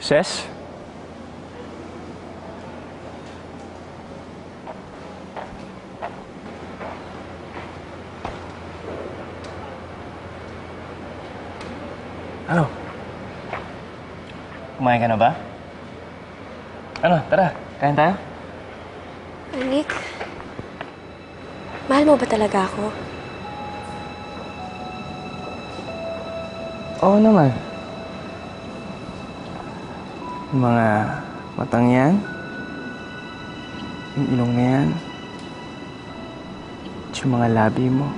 Ses? Ano? Kumain ka na ba? Ano, tara, kain tayo? Anik, mahal mo ba talaga ako? Oo naman. Yung mga matang yan, yung ilong na yan, at yung mga labi mo.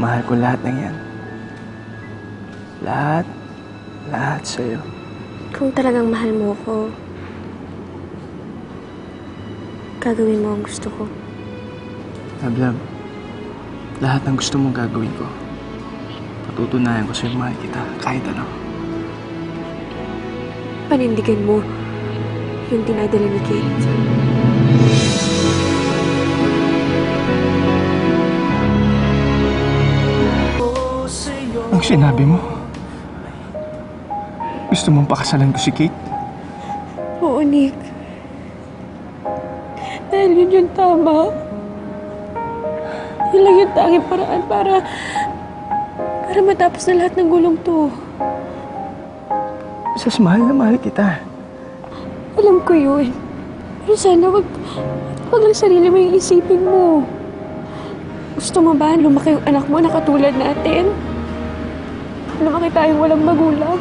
Mahal ko lahat ng yan. Lahat, lahat sa'yo. Kung talagang mahal mo ako, gagawin mo ang gusto ko. Love. Lahat ng gusto mong gagawin ko. Patutunayan ko sa'yo mahal kita, kahit ano. Panindigan mo yung dinadala ni Kate. Ang sinabi mo, gusto mong pakasalan ko si Kate? Oo, Nick. Dahil yun yung tama. Yun lang yung tanging paraan para... para matapos na lahat ng gulong to. Sas, mahal na mahal kita. Alam ko yun. Pero sana wag... wag lang sarili mo yung isipin mo. Gusto mo ba lumaki yung anak mo na katulad natin? Lumaki tayong walang magulang?